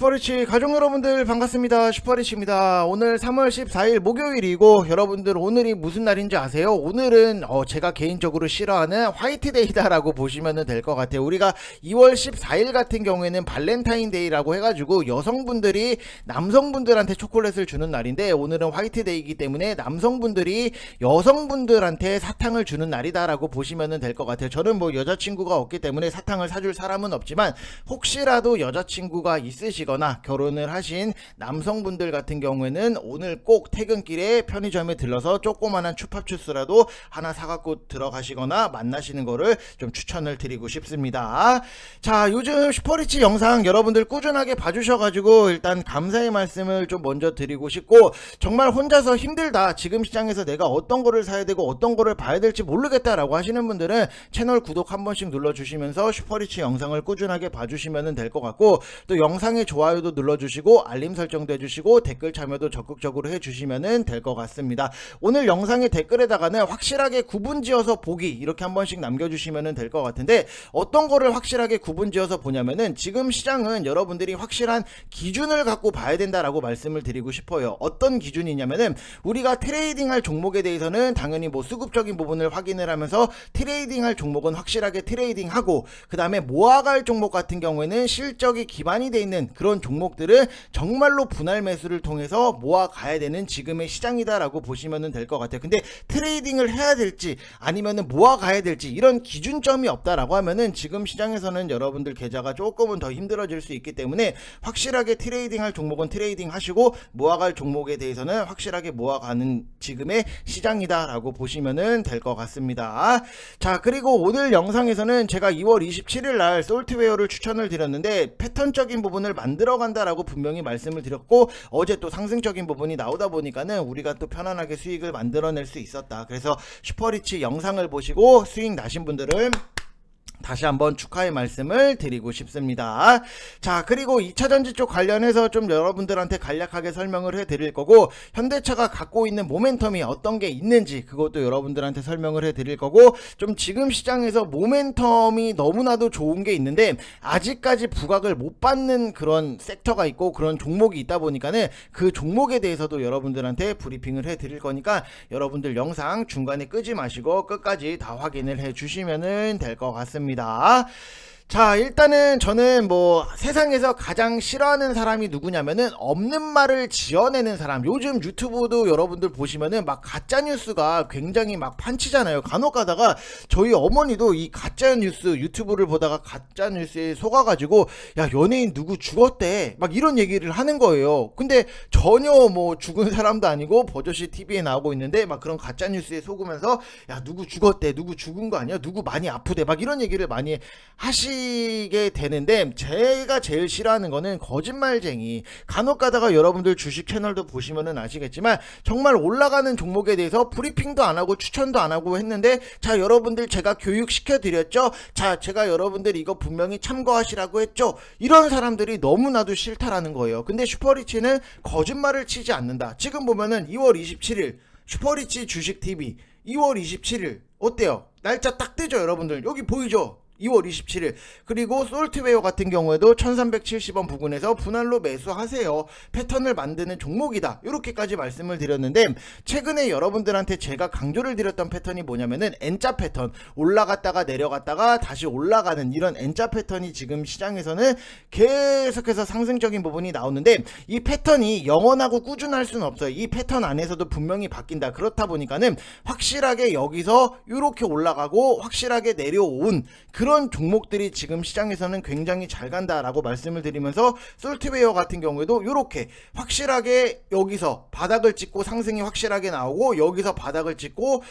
슈퍼리치 가족 여러분들 반갑습니다. 슈퍼리치입니다. 오늘 3월 14일 목요일이고 여러분들 오늘이 무슨 날인지 아세요? 오늘은 어, 제가 개인적으로 싫어하는 화이트데이다라고 보시면 될 것 같아요. 우리가 2월 14일 같은 경우에는 발렌타인데이라고 해가지고 여성분들이 남성분들한테 초콜릿을 주는 날인데 오늘은 화이트데이이기 때문에 남성분들이 여성분들한테 사탕을 주는 날이다라고 보시면 될 것 같아요. 저는 뭐 여자친구가 없기 때문에 사탕을 사줄 사람은 없지만 혹시라도 여자친구가 있으시거나 결혼을 하신 남성분들 같은 경우에는 오늘 꼭 퇴근길에 편의점에 들러서 조그만한 추팝추스라도 하나 사갖고 들어가시거나 만나시는 거를 좀 추천을 드리고 싶습니다. 자, 요즘 슈퍼리치 영상 여러분들 꾸준하게 봐주셔가지고 일단 감사의 말씀을 좀 먼저 드리고 싶고 정말 혼자서 힘들다. 지금 시장에서 내가 어떤 거를 사야 되고 어떤 거를 봐야 될지 모르겠다라고 하시는 분들은 채널 구독 한 번씩 눌러주시면서 슈퍼리치 영상을 꾸준하게 봐주시면 될 것 같고 또 영상에 좋아 요도 눌러주시고 알림 설정도 해주시고 댓글 참여도 적극적으로 해주시면 될 것 같습니다. 오늘 영상의 댓글에다가는 확실하게 구분지어서 보기 이렇게 한 번씩 남겨주시면 될 것 같은데 어떤 거를 확실하게 구분지어서 보냐면은 지금 시장은 여러분들이 확실한 기준을 갖고 봐야 된다라고 말씀을 드리고 싶어요. 어떤 기준이냐면은 우리가 트레이딩할 종목에 대해서는 당연히 뭐 수급적인 부분을 확인을 하면서 트레이딩할 종목은 확실하게 트레이딩하고 그 다음에 모아갈 종목 같은 경우에는 실적이 기반이 돼 있는 그런 종목들은 정말로 분할 매수를 통해서 모아가야 되는 지금의 시장이다라고 보시면 될 것 같아요. 근데 트레이딩을 해야 될지 아니면은 모아가야 될지 이런 기준점이 없다라고 하면은 지금 시장에서는 여러분들 계좌가 조금은 더 힘들어질 수 있기 때문에 확실하게 트레이딩 할 종목은 트레이딩 하시고 모아갈 종목에 대해서는 확실하게 모아가는 지금의 시장이다라고 보시면은 될 것 같습니다. 자 그리고 오늘 영상에서는 제가 2월 27일 날 솔트웨어를 추천을 드렸는데 패턴적인 부분을 만 들어 간다라고 분명히 말씀을 드렸고 어제 또 상승적인 부분이 나오다 보니까는 우리가 또 편안하게 수익을 만들어낼 수 있었다. 그래서 슈퍼리치 영상을 보시고 수익 나신 분들은 다시 한번 축하의 말씀을 드리고 싶습니다. 자, 그리고 2차 전지 쪽 관련해서 좀 여러분들한테 간략하게 설명을 해 드릴 거고, 현대차가 갖고 있는 모멘텀이 어떤 게 있는지 그것도 여러분들한테 설명을 해 드릴 거고, 좀 지금 시장에서 모멘텀이 너무나도 좋은 게 있는데, 아직까지 부각을 못 받는 그런 섹터가 있고, 그런 종목이 있다 보니까는 그 종목에 대해서도 여러분들한테 브리핑을 해 드릴 거니까, 여러분들 영상 중간에 끄지 마시고 끝까지 다 확인을 해 주시면 될것 같습니다. 있습니다. 자, 일단은 저는 뭐 세상에서 가장 싫어하는 사람이 누구냐면은 없는 말을 지어내는 사람. 요즘 유튜브도 여러분들 보시면은 막 가짜 뉴스가 굉장히 막 판치잖아요. 간혹 가다가 저희 어머니도 이 가짜 뉴스 유튜브를 보다가 가짜 뉴스에 속아 가지고 야, 연예인 누구 죽었대. 막 이런 얘기를 하는 거예요. 근데 전혀 뭐 죽은 사람도 아니고 버젓이 TV에 나오고 있는데 막 그런 가짜 뉴스에 속으면서 야, 누구 죽었대. 누구 죽은 거 아니야? 누구 많이 아프대. 막 이런 얘기를 많이 하시 하시게 되는데 제가 제일 싫어하는 거는 거짓말쟁이. 간혹 가다가 여러분들 주식 채널도 보시면은 아시겠지만 정말 올라가는 종목에 대해서 브리핑도 안 하고 추천도 안 하고 했는데 자 여러분들 제가 교육시켜 드렸죠? 자 제가 여러분들 이거 분명히 참고하시라고 했죠? 이런 사람들이 너무나도 싫다라는 거예요. 근데 슈퍼리치는 거짓말을 치지 않는다. 지금 보면은 2월 27일 슈퍼리치 주식TV 2월 27일 어때요? 날짜 딱 뜨죠 여러분들? 여기 보이죠 2월 27일. 그리고 솔트웨어 같은 경우에도 1370원 부근에서 분할로 매수하세요. 패턴을 만드는 종목이다. 이렇게까지 말씀을 드렸는데 최근에 여러분들한테 제가 강조를 드렸던 패턴이 뭐냐면은 N자 패턴. 올라갔다가 내려갔다가 다시 올라가는 이런 N자 패턴이 지금 시장에서는 계속해서 상승적인 부분이 나오는데 이 패턴이 영원하고 꾸준할 수는 없어요. 이 패턴 안에서도 분명히 바뀐다. 그렇다 보니까는 확실하게 여기서 이렇게 올라가고 확실하게 내려온 그런 그런 종목들이 지금 시장에서는 굉장히 잘 간다라고 말씀을 드리면서 솔트웨어 같은 경우에도 이렇게 확실하게 여기서 바닥을 찍고 상승이 확실하게 나오고 여기서 바닥을 찍고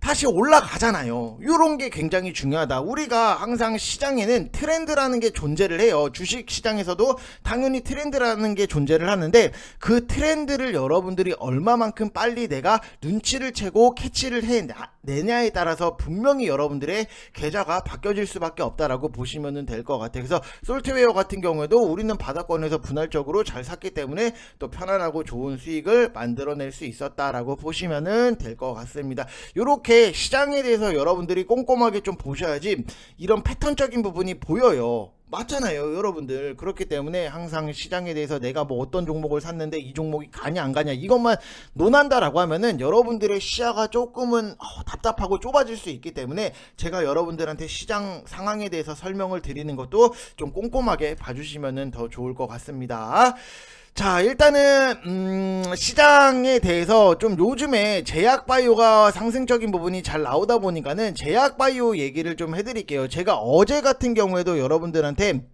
다시 올라가잖아요. 이런 게 굉장히 중요하다. 우리가 항상 시장에는 트렌드라는 게 존재를 해요. 주식 시장에서도 당연히 트렌드라는 게 존재를 하는데 그 트렌드를 여러분들이 얼마만큼 빨리 내가 눈치를 채고 캐치를 해내냐에 따라서 분명히 여러분들의 계좌가 바뀌어질 수밖에 없다라고 보시면 될 것 같아요. 그래서 솔트웨어 같은 경우에도 우리는 바닥권에서 분할적으로 잘 샀기 때문에 또 편안하고 좋은 수익을 만들어낼 수 있었다라고 보시면 될 것 같습니다. 요렇게 이렇게 시장에 대해서 여러분들이 꼼꼼하게 좀 보셔야지 이런 패턴적인 부분이 보여요. 맞잖아요, 여러분들. 그렇기 때문에 항상 시장에 대해서 내가 뭐 어떤 종목을 샀는데 이 종목이 가냐 안 가냐 이것만 논한다라고 하면은 여러분들의 시야가 조금은 어, 답답하고 좁아질 수 있기 때문에 제가 여러분들한테 시장 상황에 대해서 설명을 드리는 것도 좀 꼼꼼하게 봐주시면은 더 좋을 것 같습니다. 자, 일단은 음, 시장에 대해서 좀 요즘에 제약 바이오가 상승적인 부분이 잘 나오다 보니까는 제약 바이오 얘기를 좀 해드릴게요. 제가 어제 같은 경우에도 여러분들한테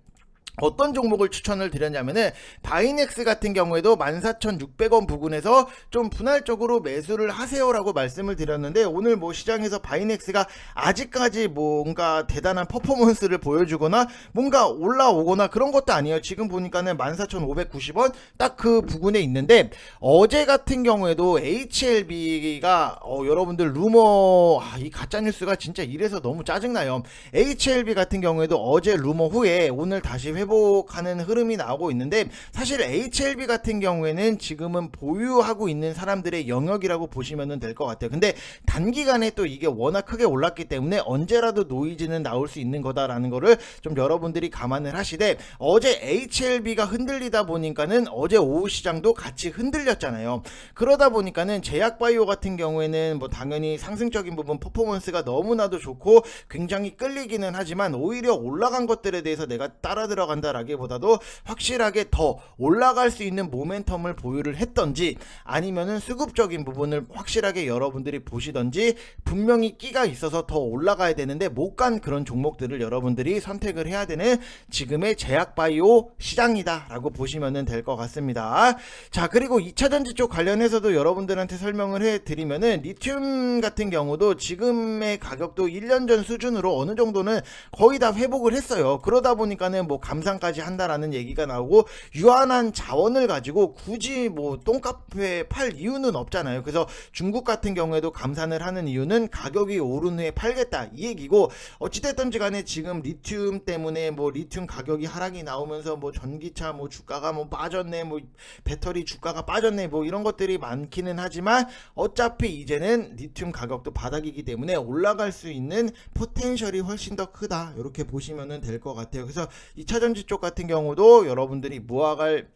어떤 종목을 추천을 드렸냐면은 바이넥스 같은 경우에도 14,600원 부근에서 좀 분할적으로 매수를 하세요라고 말씀을 드렸는데 오늘 뭐 시장에서 바이넥스가 아직까지 뭔가 대단한 퍼포먼스를 보여주거나 뭔가 올라오거나 그런 것도 아니에요. 지금 보니까는 14,590원 딱 그 부근에 있는데 어제 같은 경우에도 HLB가 어, 여러분들 루머 아, 이 가짜 뉴스가 진짜 이래서 너무 짜증나요. HLB 같은 경우에도 어제 루머 후에 오늘 다시 회 복하는 흐름이 나오고 있는데 사실 HLB 같은 경우에는 지금은 보유하고 있는 사람들의 영역이라고 보시면 될 것 같아요. 근데 단기간에 또 이게 워낙 크게 올랐기 때문에 언제라도 노이즈는 나올 수 있는 거다라는 거를 좀 여러분들이 감안을 하시되 어제 HLB가 흔들리다 보니까는 어제 오후 시장도 같이 흔들렸잖아요. 그러다 보니까는 제약바이오 같은 경우에는 뭐 당연히 상승적인 부분 퍼포먼스가 너무나도 좋고 굉장히 끌리기는 하지만 오히려 올라간 것들에 대해서 내가 따라 들어 간다라기보다도 확실하게 더 올라갈 수 있는 모멘텀을 보유를 했던지 아니면은 수급적인 부분을 확실하게 여러분들이 보시던지 분명히 끼가 있어서 더 올라가야 되는데 못 간 그런 종목들을 여러분들이 선택을 해야 되는 지금의 제약바이오 시장이다라고 보시면 될것 같습니다. 자 그리고 2차전지 쪽 관련해서도 여러분들한테 설명을 해드리면은 리튬 같은 경우도 지금의 가격도 1년 전 수준으로 어느 정도는 거의 다 회복을 했어요. 그러다 보니까는 뭐 감 상까지 한다라는 얘기가 나오고 유한한 자원을 가지고 굳이 뭐 똥카페 팔 이유는 없잖아요. 그래서 중국 같은 경우에도 감산을 하는 이유는 가격이 오른 후에 팔겠다. 이 얘기고 어찌됐든지 간에 지금 리튬 때문에 뭐 리튬 가격이 하락이 나오면서 뭐 전기차 뭐 주가가 뭐 빠졌네 뭐 배터리 주가가 빠졌네 뭐 이런 것들이 많기는 하지만 어차피 이제는 리튬 가격도 바닥이기 때문에 올라갈 수 있는 포텐셜이 훨씬 더 크다. 이렇게 보시면 될 것 같아요. 그래서 2차전 지 쪽 같은 경우도 여러분들이 모아갈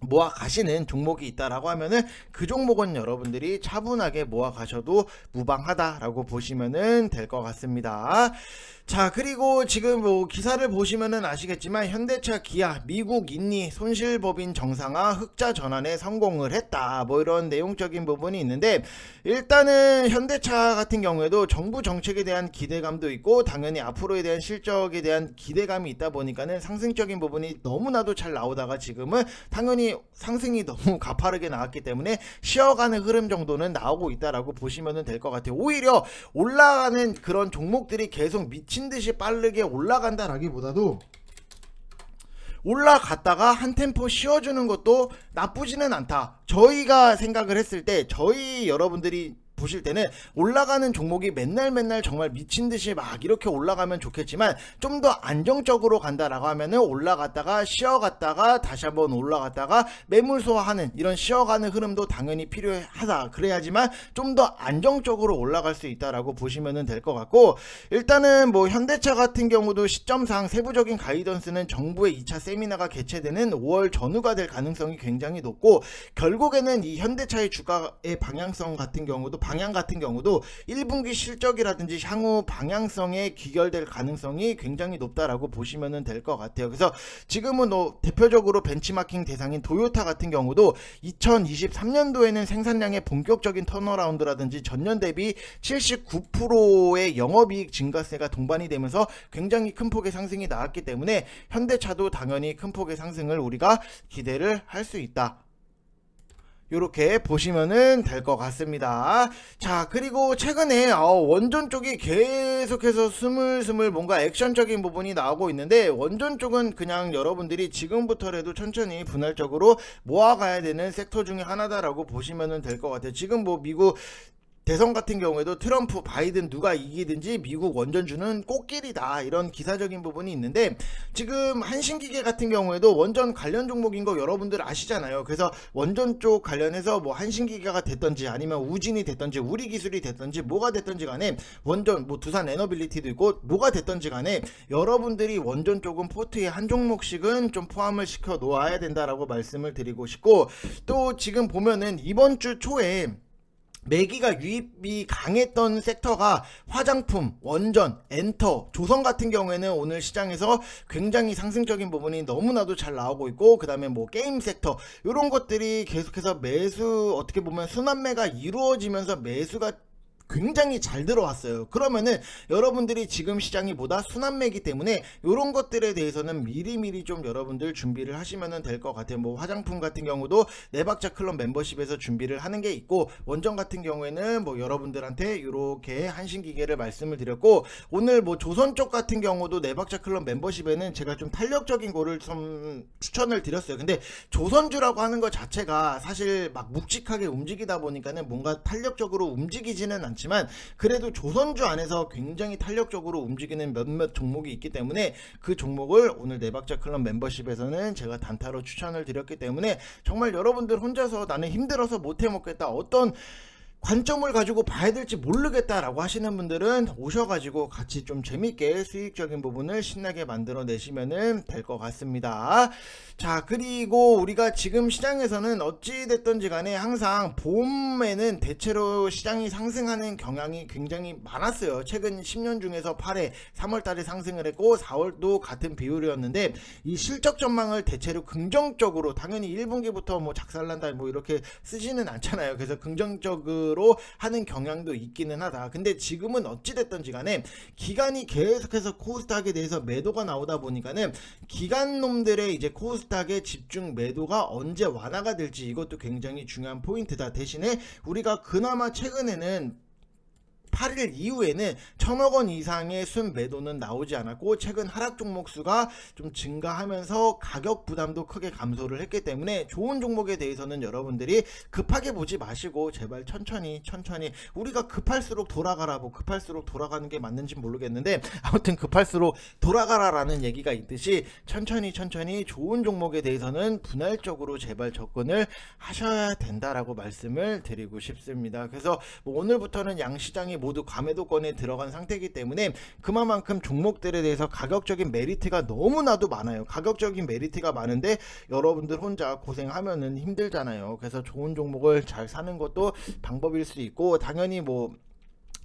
모아 가시는 종목이 있다라고 하면은 그 종목은 여러분들이 차분하게 모아 가셔도 무방하다라고 보시면은 될 것 같습니다. 자 그리고 지금 뭐 기사를 보시면은 아시겠지만 현대차 기아 미국 인리 손실법인 정상화 흑자 전환에 성공을 했다. 뭐 이런 내용적인 부분이 있는데 일단은 현대차 같은 경우에도 정부 정책에 대한 기대감도 있고 당연히 앞으로에 대한 실적에 대한 기대감이 있다 보니까는 상승적인 부분이 너무나도 잘 나오다가 지금은 당연히 상승이 너무 가파르게 나왔기 때문에 쉬어가는 흐름 정도는 나오고 있다라고 보시면 될 것 같아요. 오히려 올라가는 그런 종목들이 계속 미치 미친 듯이 빠르게 올라간다라기보다도 올라갔다가 한 템포 쉬어주는 것도 나쁘지는 않다. 저희가 생각을 했을 때 저희 여러분들이 보실 때는 올라가는 종목이 맨날 맨날 정말 미친 듯이 막 이렇게 올라가면 좋겠지만 좀 더 안정적으로 간다라고 하면은 올라갔다가 쉬어갔다가 다시 한번 올라갔다가 매물 소화하는 이런 쉬어가는 흐름도 당연히 필요하다. 그래야지만 좀 더 안정적으로 올라갈 수 있다라고 보시면 될 것 같고 일단은 뭐 현대차 같은 경우도 시점상 세부적인 가이던스는 정부의 2차 세미나가 개최되는 5월 전후가 될 가능성이 굉장히 높고 결국에는 이 현대차의 주가의 방향성 같은 경우도 방향 같은 경우도 1분기 실적이라든지 향후 방향성에 귀결될 가능성이 굉장히 높다라고 보시면 될 것 같아요. 그래서 지금은 뭐 대표적으로 벤치마킹 대상인 도요타 같은 경우도 2023년도에는 생산량의 본격적인 턴어라운드라든지 전년 대비 79%의 영업이익 증가세가 동반이 되면서 굉장히 큰 폭의 상승이 나왔기 때문에 현대차도 당연히 큰 폭의 상승을 우리가 기대를 할 수 있다. 이렇게 보시면은 될 것 같습니다. 자, 그리고 최근에 어, 원전 쪽이 계속해서 스물스물 뭔가 액션적인 부분이 나오고 있는데 원전 쪽은 그냥 여러분들이 지금부터라도 천천히 분할적으로 모아가야 되는 섹터 중에 하나다라고 보시면은 될 것 같아요. 지금 뭐 미국 대선 같은 경우에도 트럼프, 바이든 누가 이기든지 미국 원전주는 꽃길이다 이런 기사적인 부분이 있는데 지금 한신기계 같은 경우에도 원전 관련 종목인 거 여러분들 아시잖아요. 그래서 원전 쪽 관련해서 뭐 한신기계가 됐던지 아니면 우진이 됐던지 우리 기술이 됐던지 뭐가 됐던지 간에 원전 뭐 두산 에너빌리티도 있고 뭐가 됐던지 간에 여러분들이 원전 쪽은 포트에 한 종목씩은 좀 포함을 시켜 놓아야 된다라고 말씀을 드리고 싶고 또 지금 보면은 이번 주 초에 매기가 유입이 강했던 섹터가 화장품, 원전, 엔터, 조선 같은 경우에는 오늘 시장에서 굉장히 상승적인 부분이 너무나도 잘 나오고 있고 그 다음에 뭐 게임 섹터 이런 것들이 계속해서 매수 어떻게 보면 순환매가 이루어지면서 매수가 굉장히 잘 들어왔어요. 그러면은 여러분들이 지금 시장이 보다 순환매기 때문에 이런 것들에 대해서는 미리미리 좀 여러분들 준비를 하시면 될 것 같아요. 뭐 화장품 같은 경우도 네박자 클럽 멤버십에서 준비를 하는 게 있고 원전 같은 경우에는 뭐 여러분들한테 이렇게 한신기계를 말씀을 드렸고 오늘 뭐 조선 쪽 같은 경우도 네박자 클럽 멤버십에는 제가 좀 탄력적인 거를 좀 추천을 드렸어요. 근데 조선주라고 하는 것 자체가 사실 막 묵직하게 움직이다 보니까는 뭔가 탄력적으로 움직이지는 않. 않지만 그래도 조선주 안에서 굉장히 탄력적으로 움직이는 몇몇 종목이 있기 때문에 그 종목을 오늘 네박자 클럽 멤버십에서는 제가 단타로 추천을 드렸기 때문에 정말 여러분들 혼자서 나는 힘들어서 못해 먹겠다. 어떤 관점을 가지고 봐야 될지 모르겠다라고 하시는 분들은 오셔가지고 같이 좀 재밌게 수익적인 부분을 신나게 만들어 내시면은 될 것 같습니다. 자, 그리고 우리가 지금 시장에서는 어찌됐든지 간에 항상 봄에는 대체로 시장이 상승하는 경향이 굉장히 많았어요. 최근 10년 중에서 8회 3월 달에 상승을 했고 4월도 같은 비율이었는데 이 실적 전망을 대체로 긍정적으로 당연히 1분기부터 뭐 작살난다 뭐 이렇게 쓰지는 않잖아요. 그래서 긍정적으로 식으로 하는 경향도 있기는 하다. 근데 지금은 어찌됐든지 간에 기간이 계속해서 코스닥에 대해서 매도가 나오다 보니까는 기간 놈들의 이제 코스닥의 집중 매도가 언제 완화가 될지 이것도 굉장히 중요한 포인트다. 대신에 우리가 그나마 최근에는 8일 이후에는 천억 원 이상의 순 매도는 나오지 않았고 최근 하락 종목 수가 좀 증가하면서 가격 부담도 크게 감소를 했기 때문에 좋은 종목에 대해서는 여러분들이 급하게 보지 마시고 제발 천천히 천천히 우리가 급할수록 돌아가라고 급할수록 돌아가는 게 맞는지 모르겠는데 아무튼 급할수록 돌아가라라는 얘기가 있듯이 천천히 천천히 좋은 종목에 대해서는 분할적으로 제발 접근을 하셔야 된다라고 말씀을 드리고 싶습니다. 그래서 뭐 오늘부터는 양시장이 모두 감매도권에 들어간 상태이기 때문에 그만큼 종목들에 대해서 가격적인 메리트가 너무나도 많아요. 가격적인 메리트가 많은데 여러분들 혼자 고생하면은 힘들잖아요. 그래서 좋은 종목을 잘 사는 것도 방법일 수 있고 당연히 뭐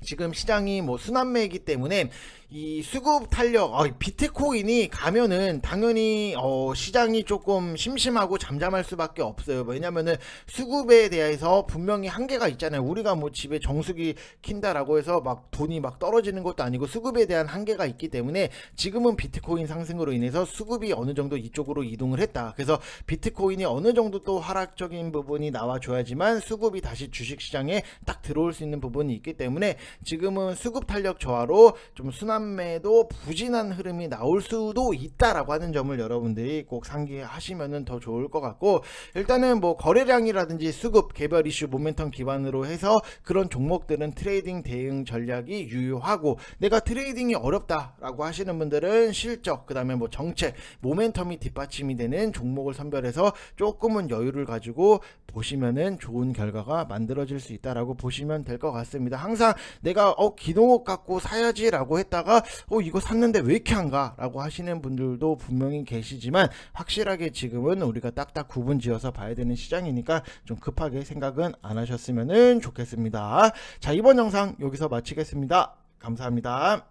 지금 시장이 뭐 순환매이기 때문에 이 수급 탄력 어, 비트코인이 가면은 당연히 어, 시장이 조금 심심하고 잠잠할 수밖에 없어요. 왜냐면은 수급에 대해서 분명히 한계가 있잖아요. 우리가 뭐 집에 정수기 킨다라고 해서 막 돈이 막 떨어지는 것도 아니고 수급에 대한 한계가 있기 때문에 지금은 비트코인 상승으로 인해서 수급이 어느 정도 이쪽으로 이동을 했다. 그래서 비트코인이 어느 정도 또 하락적인 부분이 나와줘야지만 수급이 다시 주식시장에 딱 들어올 수 있는 부분이 있기 때문에 지금은 수급 탄력 저하로 좀 순환매도 부진한 흐름이 나올 수도 있다라고 하는 점을 여러분들이 꼭 상기하시면은 더 좋을 것 같고 일단은 뭐 거래량이라든지 수급 개별 이슈 모멘텀 기반으로 해서 그런 종목들은 트레이딩 대응 전략이 유효하고 내가 트레이딩이 어렵다라고 하시는 분들은 실적 그다음에 뭐 정책 모멘텀이 뒷받침이 되는 종목을 선별해서 조금은 여유를 가지고 보시면은 좋은 결과가 만들어질 수 있다라고 보시면 될 것 같습니다. 항상 내가 어 기동옥 갖고 사야지라고 했다가 어 이거 샀는데 왜 이렇게 한가라고 하시는 분들도 분명히 계시지만 확실하게 지금은 우리가 딱딱 구분지어서 봐야 되는 시장이니까 좀 급하게 생각은 안 하셨으면 좋겠습니다. 자 이번 영상 여기서 마치겠습니다. 감사합니다.